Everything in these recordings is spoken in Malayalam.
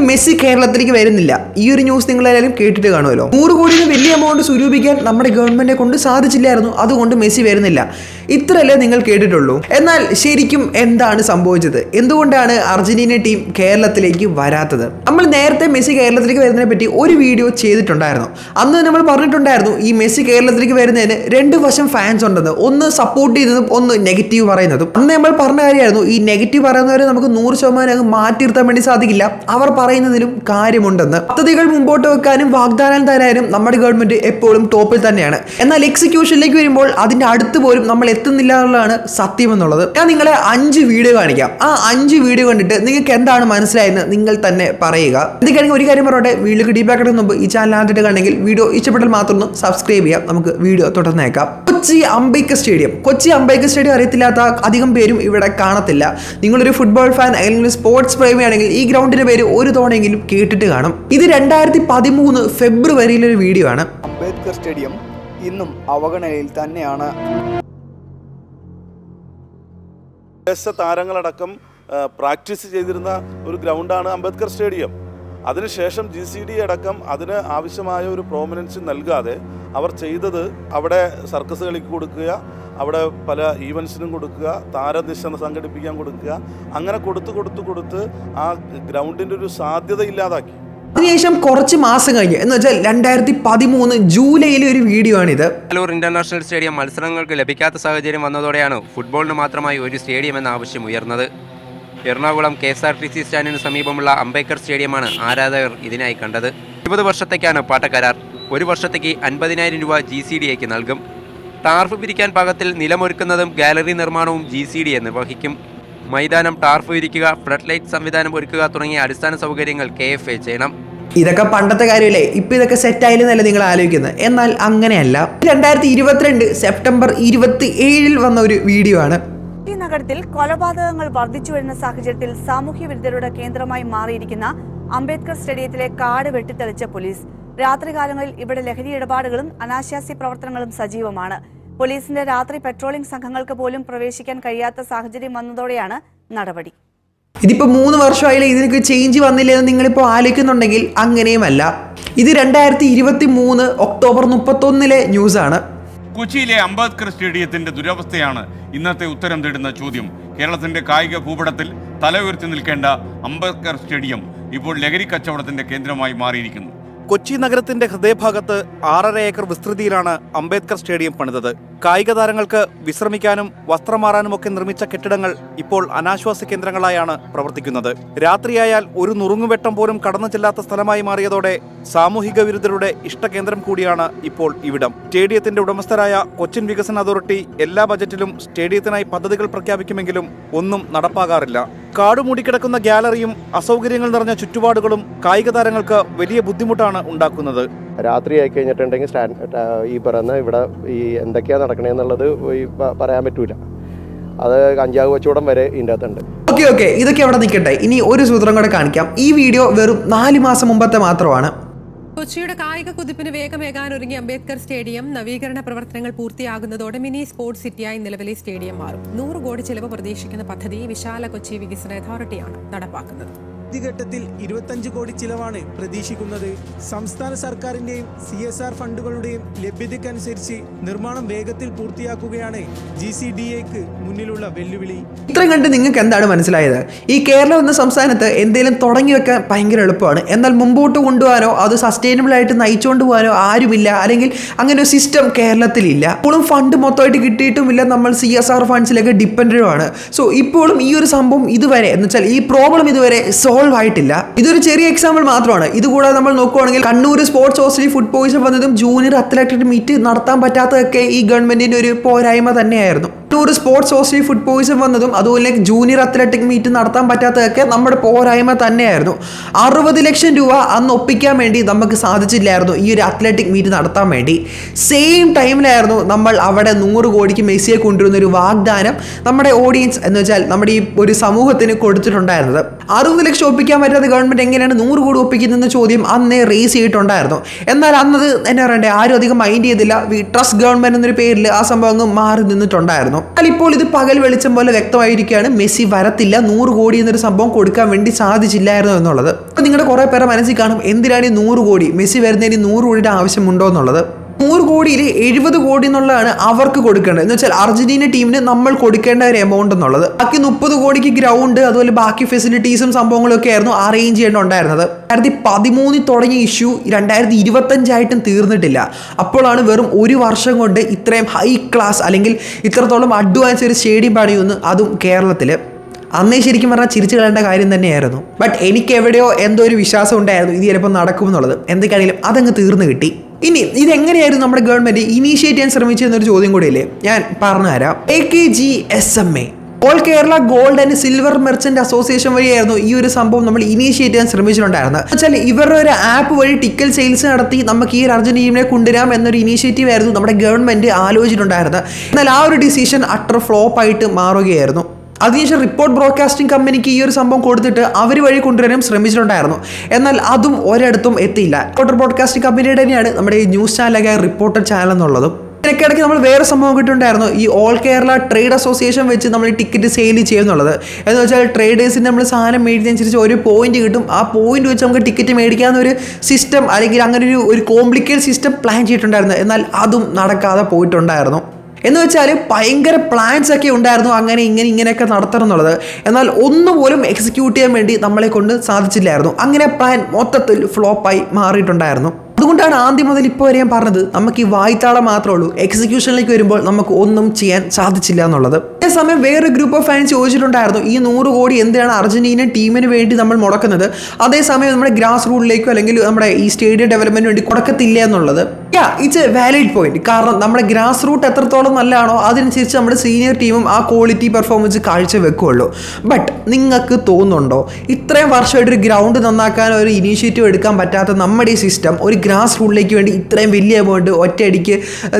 മെസ്സി കേരളത്തിലേക്ക് വരുന്നില്ല. ഈ ഒരു ന്യൂസ് നിങ്ങൾ എല്ലാവരും കേട്ടിട്ട് കാണുമല്ലോ. നൂറ് കോടിയിൽ വലിയ എമൗണ്ട് സ്വരൂപിക്കാൻ നമ്മുടെ ഗവൺമെന്റിനെ കൊണ്ട് സാധിച്ചില്ലായിരുന്നു. അതുകൊണ്ട് മെസ്സി വരുന്നില്ല. ഇത്രയല്ലേ നിങ്ങൾ കേട്ടിട്ടുള്ളൂ. എന്നാൽ ശരിക്കും എന്താണ് സംഭവിച്ചത്? എന്തുകൊണ്ടാണ് അർജന്റീന ടീം കേരളത്തിലേക്ക് വരാത്തത്? നമ്മൾ നേരത്തെ മെസ്സി കേരളത്തിലേക്ക് വരുന്നതിനെ പറ്റി ഒരു വീഡിയോ ചെയ്തിട്ടുണ്ടായിരുന്നു. അന്ന് നമ്മൾ പറഞ്ഞിട്ടുണ്ടായിരുന്നു ഈ മെസ്സി കേരളത്തിലേക്ക് വരുന്നതിന് രണ്ട് വശം ഫാൻസ് ഉണ്ടെന്ന്. ഒന്ന് സപ്പോർട്ട് ചെയ്യുന്നതും ഒന്ന് നെഗറ്റീവ് പറയുന്നതും. അന്ന് നമ്മൾ പറഞ്ഞ കാര്യമായിരുന്നു ഈ നെഗറ്റീവ് പറയുന്നവരെ നമുക്ക് നൂറ് ശതമാനം മാറ്റി നിർത്താൻ വേണ്ടി സാധിക്കില്ല. അവർ പറയുന്നതിലും കാര്യമുണ്ടെന്ന്. പദ്ധതികൾ മുമ്പോട്ട് വെക്കാനും വാഗ്ദാനം തരാനും നമ്മുടെ ഗവൺമെന്റ് എപ്പോഴും ടോപ്പിൽ തന്നെയാണ്. എന്നാൽ എക്സിക്യൂഷനിലേക്ക് വരുമ്പോൾ അതിന്റെ അടുത്ത് പോലും നമ്മൾ എത്തുന്നില്ല എന്നുള്ളതാണ് സത്യം എന്നുള്ളത്. ഞാൻ നിങ്ങളെ അഞ്ച് വീഡിയോ കാണിക്കാം. ആ അഞ്ച് വീഡിയോ കണ്ടിട്ട് നിങ്ങൾക്ക് എന്താണ് മനസ്സിലായെന്ന് നിങ്ങൾ തന്നെ പറയുക. എന്തൊക്കെയാണെങ്കിൽ ഒരു കാര്യം പറയട്ടെ വീഡിയോക്ക് ഡീപാക്കണമെന്ന് മുമ്പ് ഈ ചാനൽ ആദ്യമായിട്ട് കണ്ടെങ്കിൽ വീഡിയോ ഇഷ്ടപ്പെട്ടാൽ മാത്രം സബ്സ്ക്രൈബ് ചെയ്യാം നമുക്ക് വീഡിയോ തുടർന്നേക്കാം. കൊച്ചി അംബൈക്ക സ്റ്റേഡിയം. കൊച്ചി അംബൈക്ക സ്റ്റേഡിയം അറിയത്തില്ലാത്ത അധികം പേരും ഇവിടെ കാണത്തില്ല. നിങ്ങളൊരു ഫുട്ബോൾ ഫാൻ അല്ലെങ്കിൽ സ്പോർട്സ് പ്രേമിയാണെങ്കിൽ ഈ ഗ്രൗണ്ടിന്റെ പേര് ഒരു തവണയെങ്കിലും കേട്ടിട്ട് കാണും. ഇത് രണ്ടായിരത്തി പതിമൂന്ന് ഫെബ്രുവരിയിലൊരു വീഡിയോ ആണ്. അംബേദ്കർ സ്റ്റേഡിയം ഇന്നും അവഗണനയിൽ തന്നെയാണ്. താരങ്ങളടക്കം പ്രാക്ടീസ് ചെയ്തിരുന്ന ഒരു ഗ്രൗണ്ടാണ് അംബേദ്കർ സ്റ്റേഡിയം. അതിനുശേഷം ജി സി ഡി അടക്കം അതിന് ആവശ്യമായ ഒരു പ്രോമിനൻസ് നൽകാതെ അവർ ചെയ്തത് അവിടെ സർക്കസ് കളിക്ക് കൊടുക്കുക അവിടെ പല ഈവൻസിനും കൊടുക്കുക താരദിശ സംഘടിപ്പിക്കാൻ കൊടുക്കുക അങ്ങനെ കൊടുത്ത് കൊടുത്ത് കൊടുത്ത് ആ ഗ്രൗണ്ടിന്റെ ഒരു സാധ്യത ഇല്ലാതാക്കി. അതിനുശേഷം കുറച്ച് മാസം കഴിഞ്ഞ്. എന്ന് വെച്ചാൽ രണ്ടായിരത്തി പതിമൂന്ന് ജൂലൈയിലെ ഒരു വീഡിയോ ആണിത്. കലൂർ ഇന്റർനാഷണൽ സ്റ്റേഡിയം മത്സരങ്ങൾക്ക് ലഭിക്കാത്ത സാഹചര്യം വന്നതോടെയാണ് ഫുട്ബോളിന് മാത്രമായി ഒരു സ്റ്റേഡിയം എന്ന ആവശ്യം ഉയർന്നത്. Ernakulam K S R T C സ്റ്റാൻഡിന് സമീപമുള്ള അംബേദ്കർ സ്റ്റേഡിയമാണ് ആരാധകർ ഇതിനായി കണ്ടത്. ഇരുപത് വർഷത്തേക്കാണ് പാട്ടക്കരാർ ഒരു വർഷത്തേക്ക് അൻപതിനായിരം രൂപ ജി സി ഡി എക്ക് നൽകും. ടാർഫ് പിരിക്കാൻ പാകത്തിൽ നിലമൊരുക്കുന്നതും ഗാലറി നിർമ്മാണവും ജി സി ഡി നിർവഹിക്കും. മൈതാനം ടാർഫ് വിരിക്കുക ഫ്ലഡ് ലൈറ്റ് സംവിധാനം ഒരുക്കുക തുടങ്ങിയ അടിസ്ഥാന സൗകര്യങ്ങൾ കെ എഫ് എ ചെയ്യണം. ഇതൊക്കെ പണ്ടത്തെ കാര്യമല്ലേ? ഇപ്പൊ ഇതൊക്കെ സെറ്റ് ആയില്ലെന്നല്ല നിങ്ങൾ ആലോചിക്കുന്നത്. എന്നാൽ അങ്ങനെയല്ല. രണ്ടായിരത്തി ഇരുപത്തിരണ്ട് സെപ്റ്റംബർ ഇരുപത്തി ഏഴിൽ വന്ന ഒരു വീഡിയോ ആണ്. ഈ നഗരത്തിൽ കൊലപാതകങ്ങൾ വർദ്ധിച്ചു വരുന്ന സാഹചര്യത്തിൽ സാമൂഹ്യ വിരുദ്ധരുടെ കേന്ദ്രമായി മാറിയിരിക്കുന്ന അംബേദ്കർ സ്റ്റേഡിയത്തിലെ കാട് വെട്ടിത്തെളിച്ച പോലീസ്. രാത്രികാലങ്ങളിൽ ഇവിടെ ലഹരി ഇടപാടുകളും അനാശാസ്യ പ്രവർത്തനങ്ങളും സജീവമാണ്. പോലീസിന്റെ രാത്രി പെട്രോളിംഗ് സംഘങ്ങൾക്ക് പോലും പ്രവേശിക്കാൻ കഴിയാത്ത സാഹചര്യം വന്നതോടെയാണ് നടപടി. ഇതിപ്പോ മൂന്ന് വർഷമായില്ലേ ഇതിനൊക്കെ ചേഞ്ച് വന്നില്ലെന്ന് നിങ്ങളിപ്പോൾ ആലോചിക്കുന്നുണ്ടെങ്കിൽ അങ്ങനെയുമല്ല. ഇത് രണ്ടായിരത്തി ഇരുപത്തി മൂന്ന് ഒക്ടോബർ മുപ്പത്തൊന്നിലെ ആണ് കൊച്ചിയിലെ അംബേദ്കർ സ്റ്റേഡിയത്തിന്റെ ദുരവസ്ഥയാണ് ഇന്നത്തെ ഉത്തരം തേടുന്ന ചോദ്യം. കേരളത്തിന്റെ കായിക ഭൂപടത്തിൽ തല ഉയർത്തി നിൽക്കേണ്ട അംബേദ്കർ സ്റ്റേഡിയം ഇപ്പോൾ ലഹരി കച്ചവടത്തിന്റെ കേന്ദ്രമായി മാറിയിരിക്കുന്നു. കൊച്ചി നഗരത്തിന്റെ ഹൃദയഭാഗത്ത് ആറര ഏക്കർ വിസ്തൃതിയിലാണ് അംബേദ്കർ സ്റ്റേഡിയം പണിതത്. കായിക താരങ്ങൾക്ക് വിശ്രമിക്കാനും വസ്ത്രം നിർമ്മിച്ച കെട്ടിടങ്ങൾ ഇപ്പോൾ അനാശ്വാസ കേന്ദ്രങ്ങളായാണ് പ്രവർത്തിക്കുന്നത്. രാത്രിയായാൽ ഒരു നുറുങ്ങുവെട്ടം പോലും കടന്നു ചെല്ലാത്ത സ്ഥലമായി മാറിയതോടെ സാമൂഹിക വിരുദ്ധരുടെ ഇഷ്ടകേന്ദ്രം കൂടിയാണ് ഇപ്പോൾ ഇവിടം. സ്റ്റേഡിയത്തിന്റെ ഉടമസ്ഥരായ കൊച്ചിൻ വികസന അതോറിറ്റി എല്ലാ ബജറ്റിലും സ്റ്റേഡിയത്തിനായി പദ്ധതികൾ പ്രഖ്യാപിക്കുമെങ്കിലും ഒന്നും നടപ്പാകാറില്ല. കാട് മൂടിക്കിടക്കുന്ന ഗ്യാലറിയും അസൗകര്യങ്ങൾ നിറഞ്ഞ ചുറ്റുപാടുകളും കായിക താരങ്ങൾക്ക് വലിയ ബുദ്ധിമുട്ടാണ് ഉണ്ടാക്കുന്നത്. രാത്രി ആയി കഴിഞ്ഞിട്ടുണ്ടെങ്കിൽ സ്റ്റാൻഡ് ഈ പറയുന്ന ഇവിടെ ഈ എന്തൊക്കെയാണ് നടക്കണേന്നുള്ളത് ഈ പറയാൻ പറ്റൂല. അത് കഞ്ചാവ് കച്ചവടം വരെ ഇതിന്റെ അകത്തുണ്ട്. Okay okay. ഇതൊക്കെ അവിടെ നിൽക്കട്ടെ. ഇനി ഒരു സൂത്രം കൂടെ കാണിക്കാം. ഈ വീഡിയോ വെറും നാല് മാസം മുമ്പത്തെ മാത്രമാണ്. കൊച്ചിയുടെ കായിക കുതിപ്പിന് വേഗമേകാൻ ഒരുങ്ങിയ അംബേദ്കർ സ്റ്റേഡിയം. നവീകരണ പ്രവർത്തനങ്ങൾ പൂർത്തിയാകുന്നതോടെ മിനി സ്പോർട്സ് സിറ്റിയായി നിലവിലെ സ്റ്റേഡിയം മാറും. നൂറ് കോടി ചെലവ് പ്രതീക്ഷിക്കുന്ന പദ്ധതി വിശാല കൊച്ചി വികസന അതോറിറ്റിയാണ് നടപ്പാക്കുന്നത്. ആദ്യഘട്ടത്തിൽ ഇരുപത്തഞ്ച് കോടി ചിലവാണ് പ്രതീക്ഷിക്കുന്നത്. സംസ്ഥാന സർക്കാരിന്റെയും സി എസ് ആർ ഫണ്ടുകളുടെയും ലഭ്യതയ്ക്കനുസരിച്ച് നിർമ്മാണം വേഗത്തിൽ പൂർത്തിയാക്കുകയാണ് ജി സി ഡി എക്ക് മുന്നിലുള്ള വെല്ലുവിളി. ഇത്രയും കണ്ട് നിങ്ങൾക്ക് എന്താണ് മനസ്സിലായത്? ഈ കേരളം എന്ന സംസ്ഥാനത്ത് എന്തെങ്കിലും തുടങ്ങി വെക്കാൻ ഭയങ്കര എളുപ്പമാണ്. എന്നാൽ മുമ്പോട്ട് കൊണ്ടുപോകാനോ അത് സസ്റ്റൈനബിൾ ആയിട്ട് നയിച്ചുകൊണ്ട് പോകാനോ ആരുമില്ല. അല്ലെങ്കിൽ അങ്ങനെ ഒരു സിസ്റ്റം കേരളത്തിലില്ല. ഇപ്പോഴും ഫണ്ട് മൊത്തമായിട്ട് കിട്ടിയിട്ടുമില്ല. നമ്മൾ സി എസ് ആർ ഫണ്ട്സിലൊക്കെ ഡിപ്പെൻഡുമാണ് സോ ഇപ്പോഴും ഈ ഒരു സംഭവം ഇതുവരെ എന്ന് വെച്ചാൽ ഈ പ്രോബ്ലം ഇതുവരെ സോൾവ് ആയിട്ടില്ല. ഇതൊരു ചെറിയ എക്സാമ്പിൾ മാത്രമാണ്. ഇതുകൂടാതെ നമ്മൾ നോക്കുവാണെങ്കിൽ കണ്ണൂർ സ്പോർട്സ് ഹോസ്റ്റലിൽ ഫുഡ് പോയിസൺ വന്നതും ജൂനിയർ അത്ലറ്റിക് മീറ്റ് നടത്താൻ പറ്റാത്തതൊക്കെ ഈ ഗവൺമെന്റിന്റെ ഒരു പോരായ്മ തന്നെയായിരുന്നു. കണ്ണൂർ സ്പോർട്സ് ഹോസ്റ്റലിൽ ഫുഡ് പോയിസൺ വന്നതും അതുപോലെ ജൂനിയർ അത്ലറ്റിക് മീറ്റ് നടത്താൻ പറ്റാത്തതൊക്കെ നമ്മുടെ പോരായ്മ തന്നെയായിരുന്നു. അറുപത് ലക്ഷം രൂപ അന്ന് ഒപ്പിക്കാൻ വേണ്ടി നമുക്ക് സാധിച്ചില്ലായിരുന്നു ഈ ഒരു അത്ലറ്റിക് മീറ്റ് നടത്താൻ വേണ്ടി. സെയിം ടൈമിലായിരുന്നു നമ്മൾ അവിടെ നൂറ് കോടിക്ക് മെസ്സിയെ കൊണ്ടുവരുന്ന ഒരു വാഗ്ദാനം നമ്മുടെ ഓഡിയൻസ് എന്ന് വെച്ചാൽ നമ്മുടെ ഈ ഒരു സമൂഹത്തിന് കൊടുത്തിട്ടുണ്ടായിരുന്നത്. അറുപത് ലക്ഷം ഒപ്പിക്കാൻ പറ്റാത്ത ഗവൺമെന്റ് എങ്ങനെയാണ് നൂറ് കോടി ഒപ്പിക്കുന്നതെന്ന ചോദ്യം അന്നേ റേസ് ചെയ്തിട്ടുണ്ടായിരുന്നു. എന്നാൽ അന്നത് എന്നാ പറയണ്ടേ ആരും അധികം മൈൻഡ് ചെയ്തില്ല. വി ട്രസ്റ്റ് ഗവൺമെന്റ് എന്നൊരു പേരിൽ ആ സംഭവം അങ്ങ് മാറി നിന്നിട്ടുണ്ടായിരുന്നു. എന്നാൽ ഇപ്പോൾ ഇത് പകൽ വെളിച്ചം പോലെ വ്യക്തമായിരിക്കുകയാണ്. മെസ്സി വരത്തില്ല നൂറ് കോടി എന്നൊരു സംഭവം കൊടുക്കാൻ വേണ്ടി സാധിച്ചില്ലായിരുന്നു എന്നുള്ളത്. നിങ്ങളുടെ കുറേ പേരെ മനസ്സിൽ കാണും. എന്തിനാണ് ഈ നൂറ് കോടി? മെസ്സി വരുന്നതിന് നൂറ് കോടിയുടെ ആവശ്യമുണ്ടോ എന്നുള്ളത്. നൂറ് കോടിയിൽ എഴുപത് കോടി എന്നുള്ളതാണ് അവർക്ക് കൊടുക്കേണ്ടത്. എന്ന് വെച്ചാൽ അർജന്റീന ടീമിന് നമ്മൾ കൊടുക്കേണ്ട ഒരു എമൗണ്ട് എന്നുള്ളത്. ബാക്കി മുപ്പത് കോടിക്ക് ഗ്രൗണ്ട് അതുപോലെ ബാക്കി ഫെസിലിറ്റീസും സംഭവങ്ങളും ഒക്കെ ആയിരുന്നു അറേഞ്ച് ചെയ്യേണ്ടുണ്ടായിരുന്നത് രണ്ടായിരത്തി പതിമൂന്നിൽ തുടങ്ങിയ ഇഷ്യൂ രണ്ടായിരത്തി ഇരുപത്തഞ്ചായിട്ടും തീർന്നിട്ടില്ല. അപ്പോഴാണ് വെറും ഒരു വർഷം കൊണ്ട് ഇത്രയും ഹൈ ക്ലാസ് അല്ലെങ്കിൽ ഇത്രത്തോളം അഡ്വാൻസ് ഒരു സ്റ്റേഡിയം പണിയുന്നു അതും കേരളത്തിൽ അന്നേ ശരിക്കും പറഞ്ഞാൽ ചിരിച്ചു കളയേണ്ട കാര്യം തന്നെയായിരുന്നു. ബട്ട് എനിക്ക് എവിടെയോ എന്തോ ഒരു വിശ്വാസം ഉണ്ടായിരുന്നു ഇത് ചിലപ്പോൾ നടക്കുമെന്നുള്ളത്. എന്തൊക്കെയാണെങ്കിലും അതങ്ങ് തീർന്നു കിട്ടി. ഇനി ഇതെങ്ങനെയായിരുന്നു നമ്മുടെ ഗവൺമെന്റ് ഇനീഷ്യേറ്റ് ചെയ്യാൻ ശ്രമിച്ചതെന്നൊരു ചോദ്യം കൂടിയില്ലേ? ഞാൻ പറഞ്ഞുതരാം. A K G S M A all Kerala gold and silver merchant association വഴിയായിരുന്നു ഈ ഒരു സംഭവം നമ്മൾ ഇനീഷ്യേറ്റ് ചെയ്യാൻ ശ്രമിച്ചിട്ടുണ്ടായിരുന്നത്. വെച്ചാൽ ഇവരുടെ ഒരു ആപ്പ് വഴി ടിക്കൽ സെയിൽസ് നടത്തി നമുക്ക് ഈ അർജന്റീനയെ കൊണ്ടുവരാം എന്നൊരു ഇനീഷ്യേറ്റീവ് ആയിരുന്നു നമ്മുടെ ഗവൺമെന്റ് ആലോചിച്ചിട്ടുണ്ടായിരുന്നത്. എന്നാൽ ആ ഒരു ഡിസിഷൻ അട്ടർ ഫ്ലോപ്പ് ആയിട്ട് മാറുകയായിരുന്നു. അതിനുശേഷം റിപ്പോർട്ട് ബ്രോഡ്കാസ്റ്റിംഗ് കമ്പനിക്ക് ഈ ഒരു സംഭവം കൊടുത്തിട്ട് അവർ വഴി കൊണ്ടുവരാനും ശ്രമിച്ചിട്ടുണ്ടായിരുന്നു. എന്നാൽ അതും ഒരിടത്തും എത്തിയില്ല. റിപ്പോർട്ടർ ബ്രോഡ്കാസ്റ്റിംഗ് കമ്പനിയുടെ തന്നെയാണ് നമ്മുടെ ഈ ന്യൂസ് ചാനലായ റിപ്പോർട്ടർ ചാനൽ എന്നുള്ളതും. ഇതിനിടയ്ക്ക് നമ്മൾ വേറെ സംഭവം കിട്ടുണ്ടായിരുന്നു ഈ ഓൾ കേരള ട്രേഡ് അസോസിയേഷൻ വെച്ച് നമ്മൾ ടിക്കറ്റ് സെയിൽ ചെയ്യുന്നുള്ളത്. എന്ന് വെച്ചാൽ ട്രേഡേഴ്സിന് നമ്മൾ സാധനം മേടിച്ചതനുസരിച്ച് ഒരു പോയിന്റ് കിട്ടും. ആ പോയിന്റ് വെച്ച് നമുക്ക് ടിക്കറ്റ് മേടിക്കാവുന്ന ഒരു സിസ്റ്റം അല്ലെങ്കിൽ അങ്ങനെ ഒരു ഒരു കോംപ്ലിക്കേറ്റ് സിസ്റ്റം പ്ലാൻ ചെയ്തിട്ടുണ്ടായിരുന്നു. എന്നാൽ അതും നടക്കാതെ പോയിട്ടുണ്ടായിരുന്നു. എന്ന് വെച്ചാൽ ഭയങ്കര പ്ലാൻസ് ഒക്കെ ഉണ്ടായിരുന്നു അങ്ങനെ ഇങ്ങനെ ഇങ്ങനെയൊക്കെ നടത്തണം എന്നുള്ളത്. എന്നാൽ ഒന്നുപോലും എക്സിക്യൂട്ട് ചെയ്യാൻ വേണ്ടി നമ്മളെ കൊണ്ട് സാധിച്ചില്ലായിരുന്നു. അങ്ങനെ പ്ലാൻ മൊത്തത്തിൽ ഫ്ലോപ്പായി മാറിയിട്ടുണ്ടായിരുന്നു. അതുകൊണ്ടാണ് ആദ്യം മുതൽ ഇപ്പോൾ വരെ ഞാൻ പറഞ്ഞത് നമുക്ക് ഈ വായ്ത്താളം മാത്രമേ ഉള്ളൂ. എക്സിക്യൂഷനിലേക്ക് വരുമ്പോൾ നമുക്ക് ഒന്നും ചെയ്യാൻ സാധിച്ചില്ല എന്നുള്ളത്. അതേസമയം വേറെ ഗ്രൂപ്പ് ഓഫ് ഫാൻസ് ചോദിച്ചിട്ടുണ്ടായിരുന്നു ഈ നൂറ് കോടി എന്തിനാണ് അർജന്റീന ടീമിന് വേണ്ടി നമ്മൾ മുടക്കുന്നത്? അതേസമയം നമ്മുടെ ഗ്രാസ് റൂട്ടിലേക്കോ അല്ലെങ്കിൽ നമ്മുടെ ഈ സ്റ്റേഡിയം ഡെവലപ്മെന്റിന് വേണ്ടി കൊടുക്കത്തില്ല എന്നുള്ളത്. Yeah it's a valid point കാരണം നമ്മുടെ ഗ്രാസ് റൂട്ട് എത്രത്തോളം നല്ലതാണോ അതിനനുസരിച്ച് നമ്മുടെ സീനിയർ ടീമും ആ ക്വാളിറ്റി പെർഫോമൻസ് കാഴ്ച വെക്കുള്ളൂ ബട്ട് നിങ്ങൾക്ക് തോന്നുന്നുണ്ടോ? ഇത്രയും വർഷമായിട്ട് ഒരു ഗ്രൗണ്ട് നന്നാക്കാൻ ഒരു ഇനീഷ്യേറ്റീവ് എടുക്കാൻ പറ്റാത്ത നമ്മുടെ ഈ സിസ്റ്റം ഒരു ഗ്രാസ് റൂട്ടിലേക്ക് വേണ്ടി ഇത്രയും വലിയ എമൗണ്ട് ഒറ്റയടിക്ക്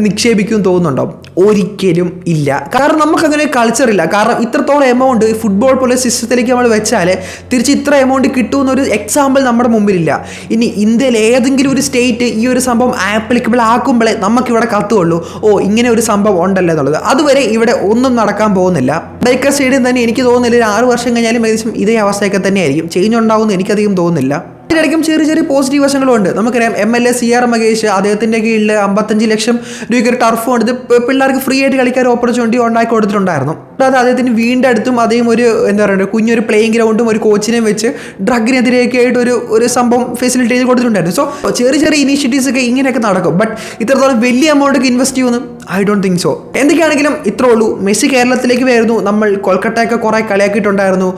നിക്ഷേപിക്കും തോന്നുന്നുണ്ടോ? ഒരിക്കലും ഇല്ല. കാരണം നമുക്കങ്ങനെ കൾച്ചർ ഇല്ല. കാരണം ഇത്രത്തോളം എമൗണ്ട് ഫുട്ബോൾ പോലെ സിസ്റ്റത്തിലേക്ക് നമ്മൾ വെച്ചാൽ തിരിച്ച് ഇത്ര എമൗണ്ട് കിട്ടുമെന്നൊരു എക്സാമ്പിൾ നമ്മുടെ മുമ്പിലില്ല. ഇനി ഇന്ത്യയിൽ ഏതെങ്കിലും ഒരു സ്റ്റേറ്റ് ഈ ഒരു സംഭവം ആപ്ലിക്കബിൾ ആക്കുമ്പോഴേ നമുക്കിവിടെ കത്തുള്ളൂ. ഓ ഇങ്ങനെ ഒരു സംഭവം ഉണ്ടല്ലോ എന്നുള്ളത്. അതുവരെ ഇവിടെ ഒന്നും നടക്കാൻ പോകുന്നില്ല. ബൈക്കർ സ്റ്റേഡിയം തന്നെ എനിക്ക് തോന്നുന്നില്ല. ഒരു ആറ് വർഷം കഴിഞ്ഞാലും ഏകദേശം ഇതേ അവസ്ഥയൊക്കെ തന്നെയായിരിക്കും. ചേഞ്ച് ഉണ്ടാവുമെന്ന് എനിക്കധികം തോന്നുന്നില്ല. ഇതിനിടയ്ക്കും ചെറിയ ചെറിയ പോസിറ്റീവ് വശങ്ങളുണ്ട് നമുക്കറിയാം M L A C R Mahesh അദ്ദേഹത്തിന്റെ കീഴിൽ അമ്പത്തഞ്ച് ലക്ഷം രൂപയ്ക്ക് ഒരു ടർഫ് ഉണ്ട്. ഇത് പിള്ളേർക്ക് ഫ്രീ ആയിട്ട് കളിക്കാൻ ഓപ്പർച്യൂണിറ്റി ഉണ്ടാക്കി കൊടുത്തിട്ടുണ്ടായിരുന്നു. കൂടാതെ അദ്ദേഹത്തിന് വീണ്ടെടുത്തും അദ്ദേഹം ഒരു എന്താ പറയുക കുഞ്ഞൊരു പ്ലേയിങ് ഗ്രൗണ്ടും ഒരു കോച്ചിനെയും വെച്ച് ഡ്രഗിനെതിരെയൊക്കെ ആയിട്ട് ഒരു ഒരു സംഭവം ഫെസിലിറ്റി ചെയ്ത് കൊടുത്തിട്ടുണ്ടായിരുന്നു സോ ചെറിയ ചെറിയ ഇനീഷ്യേറ്റീവ്സ് ഒക്കെ ഇങ്ങനെയൊക്കെ നടക്കും. ബട്ട് ഇത്രത്തോളം വലിയ എമൗണ്ട് ഒക്കെ ഇൻവെസ്റ്റ് ചെയ്യുമെന്നും ഐ ഡോണ്ട് തിങ്ക് സോ എന്തൊക്കെയാണെങ്കിലും ഇത്രേ ഉള്ളൂ. മെസ്സി കേരളത്തിലേക്ക് വരുന്നു. നമ്മൾ കൊൽക്കട്ടയൊക്കെ കുറേ കളിയാക്കിയിട്ടുണ്ടായിരുന്നു.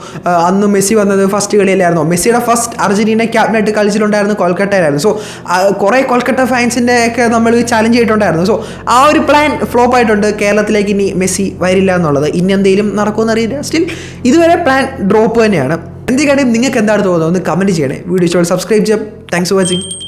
അന്ന് മെസ്സി വന്നത് ഫസ്റ്റ് കളിയിലായിരുന്നു മെസ്സിയുടെ ഫസ്റ്റ് അർജന്റീന ക്യാപ്റ്റനായിട്ട് കളിച്ചിട്ടുണ്ടായിരുന്നു കൊൽക്കട്ടയിലായിരുന്നു. സോ കുറേ കൊൽക്കട്ട ഫാൻസിന്റെ ഒക്കെ നമ്മൾ ചാലഞ്ച് ചെയ്തിട്ടുണ്ടായിരുന്നു. സോ ആ ഒരു പ്ലാൻ ഫ്ലോപ്പ് ആയിട്ടുണ്ട്. കേരളത്തിലേക്ക് ഇനി മെസ്സി വരില്ല എന്നുള്ളത്. ഇനി എന്തെങ്കിലും നടക്കുമെന്ന് അറിയില്ല സ്റ്റിൽ ഇതുവരെ പ്ലാൻ ഡ്രോപ്പ് തന്നെയാണ്. എന്തെങ്കിലും നിങ്ങൾക്ക് എന്താണ് തോന്നുന്നത്? ഒന്ന് കമന്റ് ചെയ്യണേ. വീഡിയോ സബ്സ്ക്രൈബ് ചെയ്യാം. Thanks for watching